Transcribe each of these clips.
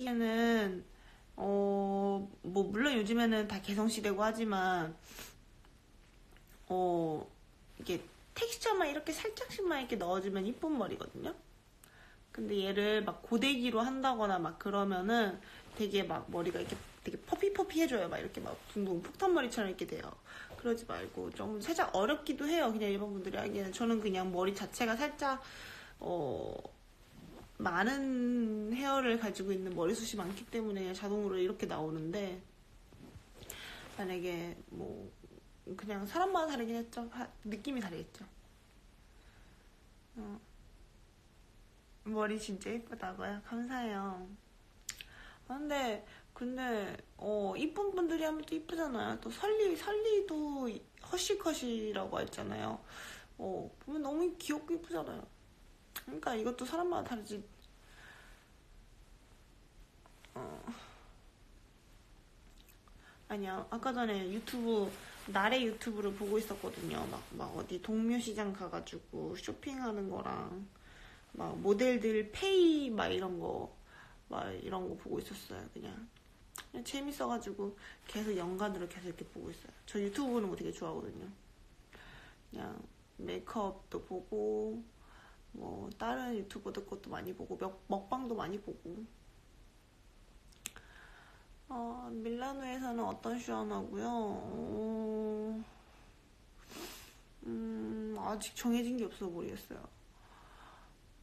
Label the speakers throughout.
Speaker 1: 얘는 어, 뭐 물론 요즘에는 다 개성시되고 하지만 어, 이게 텍스처만 이렇게 살짝씩만 이렇게 넣어주면 이쁜 머리거든요. 근데 얘를 막 고데기로 한다거나 막 그러면은 되게 막 머리가 이렇게 되게 퍼피퍼피 해줘요. 막 이렇게 막 붕붕 폭탄머리처럼 이렇게 돼요. 그러지 말고 좀 살짝 어렵기도 해요. 그냥 일반 분들이 하기에는 저는 그냥 머리 자체가 살짝 어 많은 헤어를 가지고 있는 머리숱이 많기 때문에 자동으로 이렇게 나오는데 만약에 뭐 그냥 사람마다 다르긴 했죠. 하- 느낌이 다르겠죠. 어. 머리 진짜 예쁘다고요? 감사해요. 아, 근데 근데 어 이쁜 분들이 하면 또 이쁘잖아요. 또 설리 설리도 허쉬컷이라고 했잖아요. 어 보면 너무 귀엽고 이쁘잖아요. 그러니까 이것도 사람마다 다르지. 어. 아니야 아까 전에 유튜브 나래 유튜브를 보고 있었거든요. 막, 막 어디 동묘시장 가가지고 쇼핑하는 거랑 막 모델들 페이 막 이런 거 막 이런 거 보고 있었어요. 그냥. 그냥 재밌어가지고 계속 연관으로 계속 이렇게 보고 있어요. 저 유튜브 보는 거 되게 좋아하거든요. 그냥 메이크업도 보고 뭐 다른 유튜버들 것도 많이 보고 먹, 먹방도 많이 보고 어, 밀라노에서는 어떤 쇼 하나고요? 어, 음, 아직 정해진 게 없어 모르겠어요.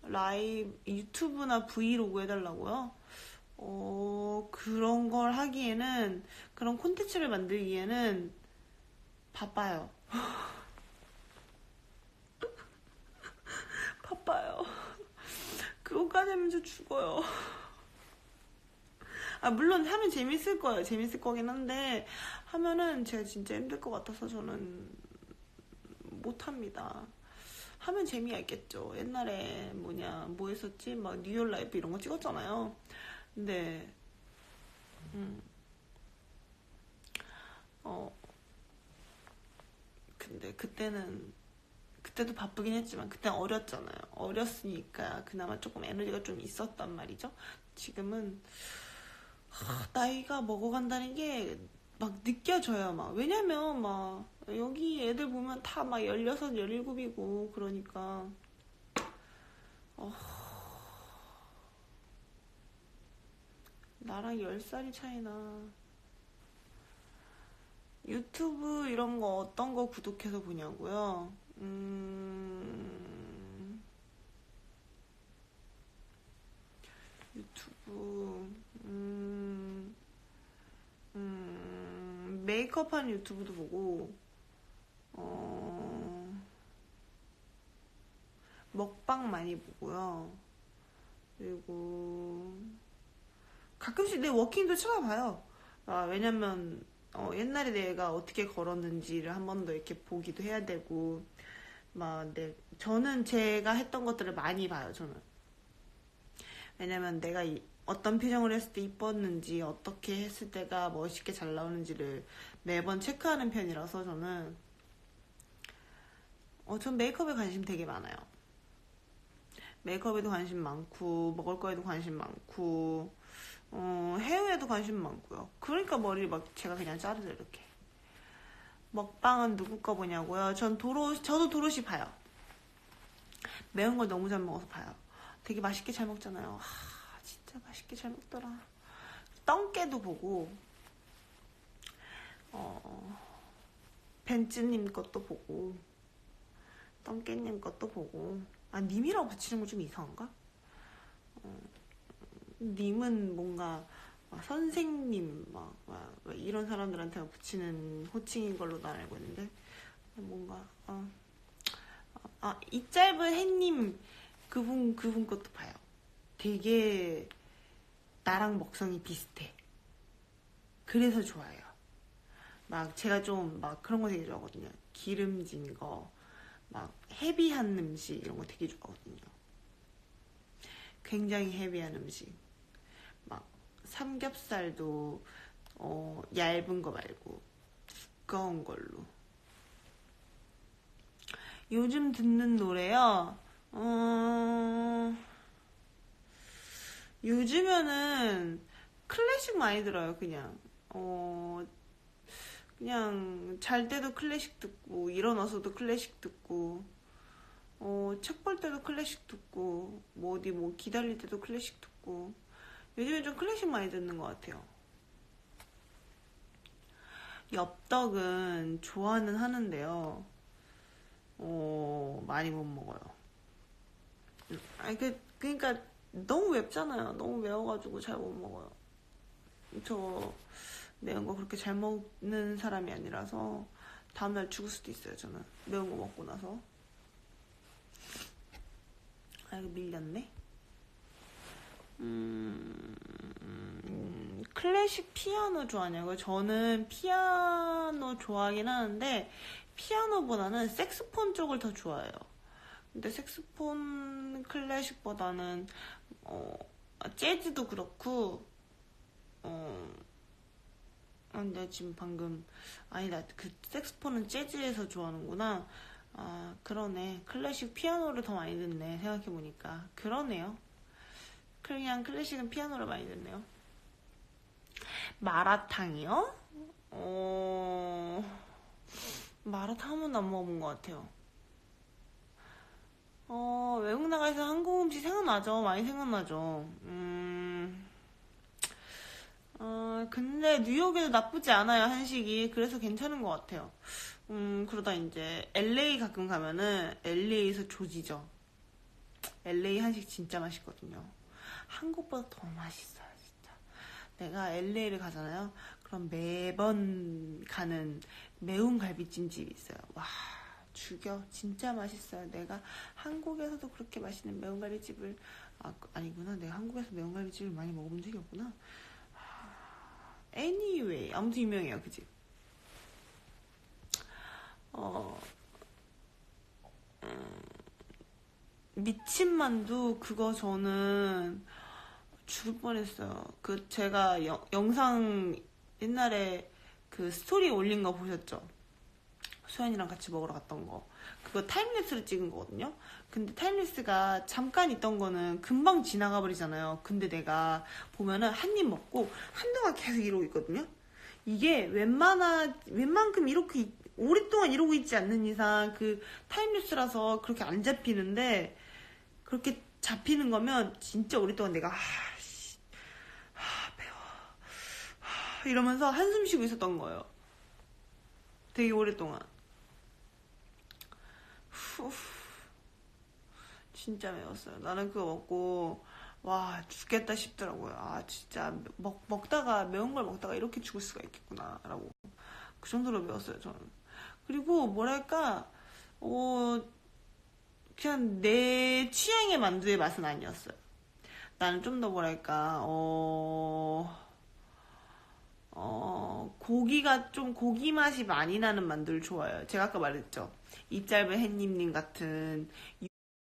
Speaker 1: 라이브 유튜브나 브이로그 해달라고요? 어, 그런 걸 하기에는 그런 콘텐츠를 만들기에는. 바빠요. 저 죽어요. 아, 물론 하면 재밌을 거예요. 재밌을 거긴 한데, 하면은 제가 진짜 힘들 것 같아서 저는 못합니다. 하면 재미가 있겠죠. 옛날에 뭐냐, 뭐 했었지? 막 뉴욕 라이프 이런 거 찍었잖아요. 근데, 음, 어, 근데 그때는, 그때도 바쁘긴 했지만, 그때 어렸잖아요. 어렸으니까 그나마 조금 에너지가 좀 있었단 말이죠. 지금은, 하, 나이가 먹어간다는 게 막 느껴져요, 막. 왜냐면, 막, 여기 애들 보면 다 막 16, 17이고, 그러니까. 어, 나랑 10살이 차이나. 유튜브 이런 거 어떤 거 구독해서 보냐고요? 음, 유튜브, 음, 음, 메이크업하는 유튜브도 보고, 어, 먹방 많이 보고요. 그리고 가끔씩 내 워킹도 찾아봐요. 아, 왜냐면 어, 옛날에 내가 어떻게 걸었는지를 한 번 더 이렇게 보기도 해야 되고, 막, 내, 저는 제가 했던 것들을 많이 봐요, 저는. 왜냐면 내가 이- 어떤 표정을 했을 때 이뻤는지, 어떻게 했을 때가 멋있게 잘 나오는지를 매번 체크하는 편이라서 저는, 어, 전 메이크업에 관심 되게 많아요. 메이크업에도 관심 많고, 먹을 거에도 관심 많고, 어, 헤어에도 관심 많고요. 그러니까 머리를 막 제가 그냥 자르죠, 이렇게. 먹방은 누구 거 보냐고요? 전 도로, 저도 도로시 봐요. 매운 걸 너무 잘 먹어서 봐요. 되게 맛있게 잘 먹잖아요. 하, 진짜 맛있게 잘 먹더라. 똥깨도 보고, 어, 벤츠님 것도 보고, 똥깨님 것도 보고, 아, 님이라고 붙이는 거 좀 이상한가? 님은 뭔가 막 선생님 막, 막 이런 사람들한테 붙이는 호칭인 걸로 난 알고 있는데 뭔가 어, 아, 이 짧은 해님 그분 그분 것도 봐요. 되게 나랑 먹성이 비슷해. 그래서 좋아요. 막 제가 좀 막 그런 거 되게 좋아하거든요. 기름진 거, 막 헤비한 음식 이런 거 되게 좋아하거든요. 굉장히 헤비한 음식. 막 삼겹살도 어, 얇은 거 말고 두꺼운 걸로. 요즘 듣는 노래요. 어, 요즘에는 클래식 많이 들어요, 그냥. 어, 그냥 잘 때도 클래식 듣고, 일어나서도 클래식 듣고, 어, 책 볼 때도 클래식 듣고, 뭐 어디 뭐 기다릴 때도 클래식 듣고, 요즘엔 좀 클래식 많이 듣는 것 같아요. 엽떡은 좋아는 하는데요. 어, 많이 못 먹어요. 아니, 그, 그니까, 너무 맵잖아요. 너무 매워가지고 잘 못 먹어요. 저, 매운 거 그렇게 잘 먹는 사람이 아니라서, 다음날 죽을 수도 있어요, 저는. 매운 거 먹고 나서. 아, 이거 밀렸네? 음, 음, 클래식 피아노 좋아하냐고요? 저는 피아노 좋아하긴 하는데, 피아노보다는 색스폰 쪽을 더 좋아해요. 근데 색스폰 클래식보다는 어, 재즈도 그렇고 어, 아, 근데 지금 방금 아니다 그 색스폰은 재즈에서 좋아하는구나 아 그러네 클래식 피아노를 더 많이 듣네 생각해 보니까 그러네요 그냥 클래식은 피아노를 많이 듣네요 마라탕이요? 어... 마라탕 한 번도 안 먹어본 것 같아요 어, 외국 나가서 한국 음식 생각나죠? 많이 생각나죠? 음, 어, 근데 뉴욕에도 나쁘지 않아요, 한식이. 그래서 괜찮은 것 같아요. 음, 그러다 이제 LA 가끔 가면은 LA에서 조지죠. LA 한식 진짜 맛있거든요. 한국보다 더 맛있어요, 진짜. 내가 LA를 가잖아요. 그럼 매번 가는 매운 갈비찜 집이 있어요. 와. 죽여. 진짜 맛있어요. 내가 한국에서도 그렇게 맛있는 매운 갈비집을 아, 아니구나. 내가 한국에서 매운 갈비집을 많이 먹어본 적이 없구나. anyway 아무튼 유명해요. 그지? 어, 음, 미친 만두 그거 저는 죽을 뻔했어요. 그 제가 여- 영상 옛날에 그 스토리 올린 거 보셨죠? 수현이랑 같이 먹으러 갔던 거. 그거 타임랩스로 찍은 거거든요. 근데 타임랩스가 잠깐 있던 거는 금방 지나가 버리잖아요. 근데 내가 보면은 한 입 먹고 한동안 계속 이러고 있거든요. 이게 웬만한, 웬만큼 이렇게 이- 오랫동안 이러고 있지 않는 이상 그 타임랩스라서 그렇게 안 잡히는데 그렇게 잡히는 거면 진짜 오랫동안 내가 아, 씨, 아, 매워. 아, 이러면서 한숨 쉬고 있었던 거예요. 되게 오랫동안. 후, 진짜 매웠어요. 나는 그거 먹고 와 죽겠다 싶더라고요. 아 진짜 먹 먹다가 매운 걸 먹다가 이렇게 죽을 수가 있겠구나라고 그 정도로 매웠어요 저는. 그리고 뭐랄까 어 그냥 내 취향의 만두의 맛은 아니었어요. 나는 좀 더 뭐랄까 어. 어, 고기가 좀 고기 맛이 많이 나는 만두를 좋아해요. 제가 아까 말했죠. 이 짧은 햇님님 같은